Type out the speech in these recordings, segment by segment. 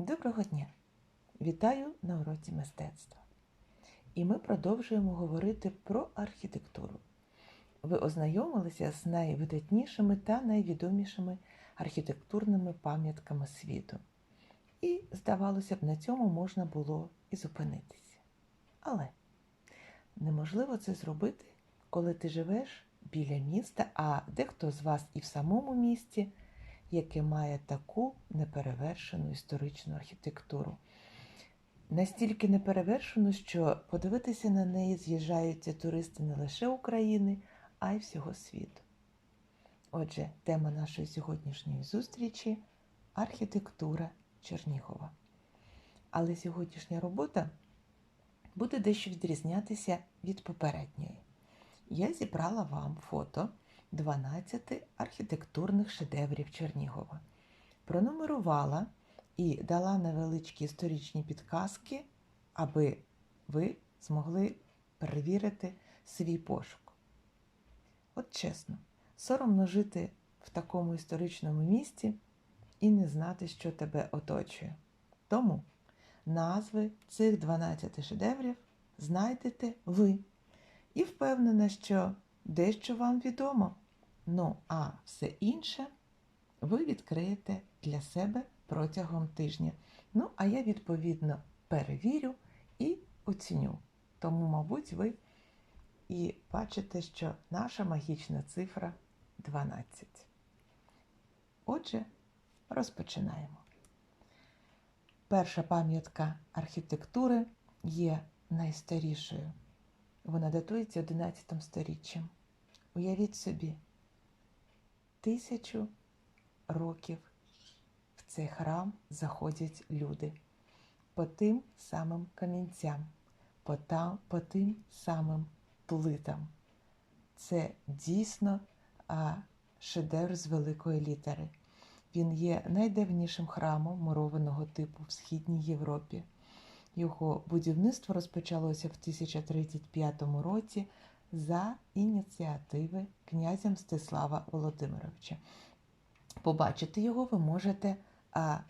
Доброго дня! Вітаю на уроці мистецтва. І ми продовжуємо говорити про архітектуру. Ви ознайомилися з найвидатнішими та найвідомішими архітектурними пам'ятками світу. І, здавалося б, на цьому можна було і зупинитися. Але неможливо це зробити, коли ти живеш біля міста, а дехто з вас і в самому місті, яке має таку неперевершену історичну архітектуру. Настільки неперевершену, що подивитися на неї з'їжджаються туристи не лише України, а й всього світу. Отже, тема нашої сьогоднішньої зустрічі архітектура Чернігова. Але сьогоднішня робота буде дещо відрізнятися від попередньої. Я зібрала вам фото 12 архітектурних шедеврів Чернігова. Пронумерувала і дала невеличкі історичні підказки, аби ви змогли перевірити свій пошук. От чесно, соромно жити в такому історичному місті і не знати, що тебе оточує. Тому назви цих 12 шедеврів знайдете ви. І впевнена, що дещо вам відомо. Ну, а все інше ви відкриєте для себе протягом тижня. Ну, а я, відповідно, перевірю і оціню. Тому, мабуть, ви і бачите, що наша магічна цифра 12. Отже, розпочинаємо. Перша пам'ятка архітектури є найстарішою. Вона датується 11 сторіччям. Уявіть собі, тисячу років в цей храм заходять люди по тим самим камінцям, по, там, по тим самим плитам. Це дійсно а, шедевр з великої літери. Він є найдавнішим храмом мурованого типу в Східній Європі. Його будівництво розпочалося в 1035 році за ініціативи князя Мстислава Володимировича. Побачити його ви можете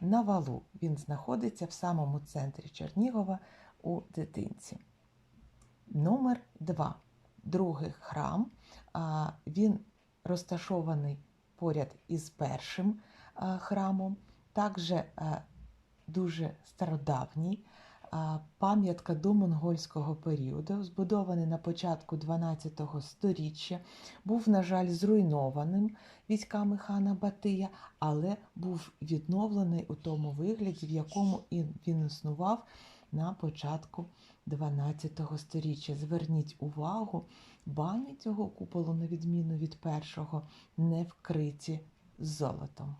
на валу. Він знаходиться в самому центрі Чернігова у дитинці. Номер 2. Другий храм. Він розташований поряд із першим храмом, також дуже стародавній пам'ятка до монгольського періоду, збудований на початку 12 століття, був, на жаль, зруйнованим військами хана Батия, але був відновлений у тому вигляді, в якому він існував на початку 12 століття. Зверніть увагу, бані цього куполу, на відміну від першого, не вкриті золотом.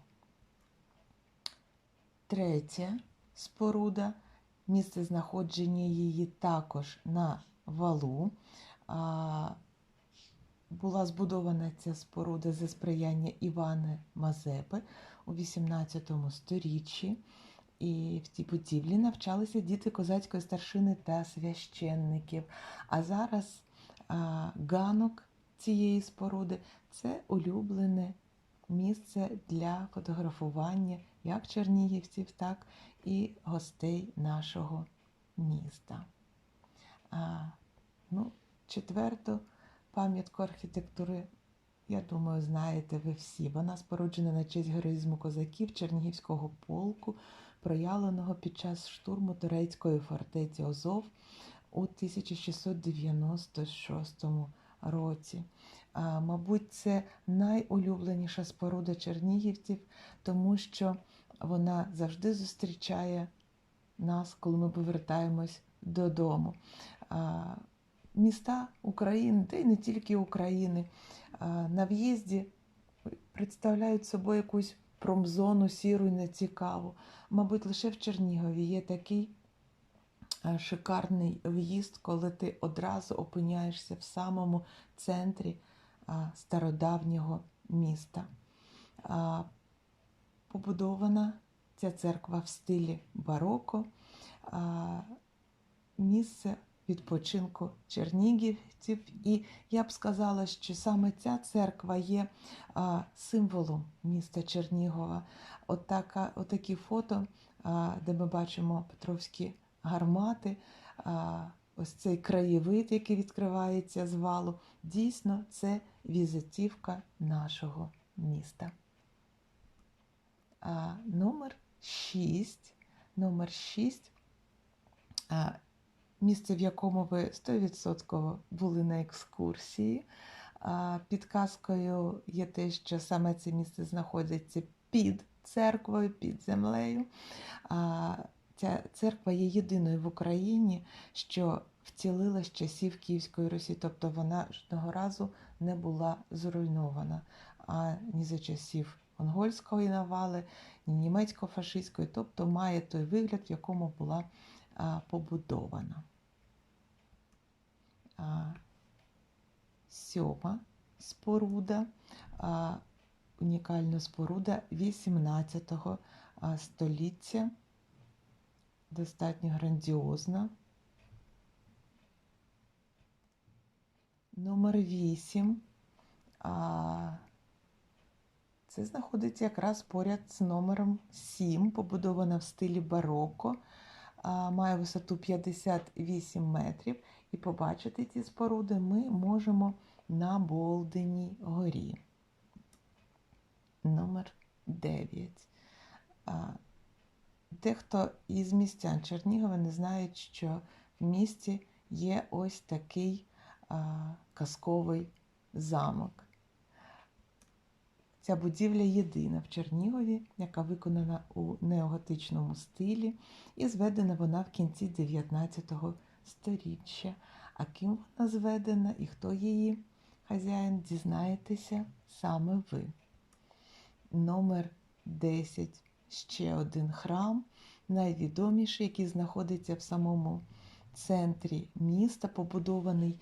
Третя споруда – Місце знаходження її також на валу. Була збудована ця споруда за сприяння Івана Мазепи у XVIII сторіччі. І в цій будівлі навчалися діти козацької старшини та священників. А зараз ганок цієї споруди це улюблене місце для фотографування як чернігівців, так і гостей нашого міста. А, ну, Четверту пам'ятку архітектури, я думаю, знаєте ви всі. Вона споруджена на честь героїзму козаків Чернігівського полку, проявленого під час штурму турецької фортеці Озов у 1696 році. Мабуть, це найулюбленіша споруда чернігівців, тому що вона завжди зустрічає нас, коли ми повертаємось додому. Міста України, та й не тільки України, на в'їзді представляють собою якусь промзону сіру і нецікаву. Мабуть, лише в Чернігові є такий шикарний в'їзд, коли ти одразу опиняєшся в самому центрі стародавнього міста побудована ця церква в стилі бароко. Місце відпочинку чернігівців. І я б сказала, що саме ця церква є символом міста Чернігова. Отака, отакі фото, де ми бачимо Петровські гармати, ось цей краєвид, який відкривається з валу. Дійсно, це візитівка нашого міста. А, номер 6. Номер 6. А, місце, в якому ви 100% були на екскурсії. А, підказкою є те, що саме це місце знаходиться під церквою, під землею. А, ця церква є єдиною в Україні, що втілила з часів Київської Русі, тобто вона жодного разу не була зруйнована а ні за часів монгольської навали, ні німецько-фашистської, тобто має той вигляд, в якому була а, побудована. А, сьома споруда, а, унікальна споруда 18 століття, достатньо грандіозна. Номер 8. А, це знаходиться якраз поряд з номером 7, побудована в стилі бароко, має висоту 58 метрів. І побачити ці споруди ми можемо на Болденій горі. Номер 9. Дехто із містян Чернігова не знають, що в місті є ось такий казковий замок. Ця будівля єдина в Чернігові, яка виконана у неоготичному стилі, і зведена вона в кінці 19 століття. А ким вона зведена і хто її хазяїн, дізнаєтеся саме ви. Номер 10. Ще один храм, найвідоміший, який знаходиться в самому центрі міста, побудований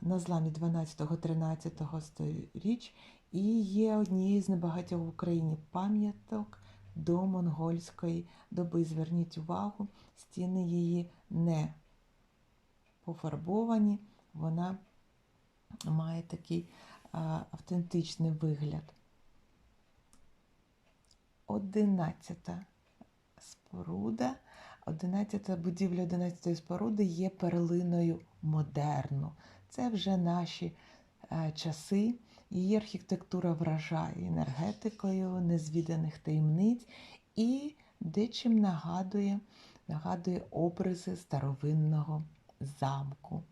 на зламі 12-13 сторіч і є однією з небагатьох в Україні пам'яток до монгольської доби. Зверніть увагу, стіни її не пофарбовані, вона має такий автентичний вигляд. Одинадцята споруда. Одинадцята будівля 11 споруди є перлиною модерну. Це вже наші е, часи. Її архітектура вражає енергетикою незвіданих таємниць і дечим нагадує, нагадує образи старовинного замку.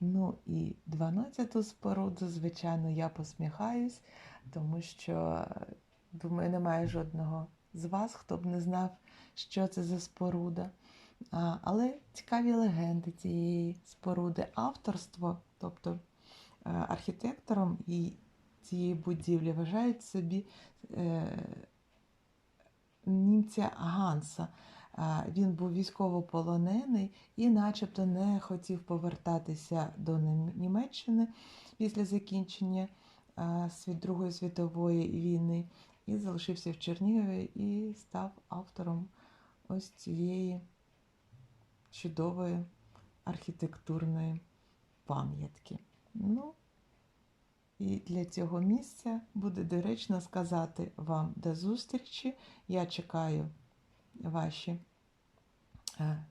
Ну і 12-ту споруду, звичайно, я посміхаюсь, тому що, думаю, немає жодного з вас, хто б не знав, що це за споруда. Але цікаві легенди цієї споруди, авторство, тобто е, архітектором і цієї будівлі вважають собі е, німця Ганса. Він був військовополонений і, начебто, не хотів повертатися до Німеччини після закінчення Другої світової війни і залишився в Чернігові і став автором ось цієї чудової архітектурної пам'ятки. Ну, і для цього місця буде доречно сказати вам до зустрічі. Я чекаю ваші е,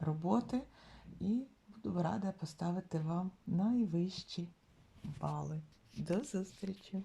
роботи і буду рада поставити вам найвищі бали. До зустрічі!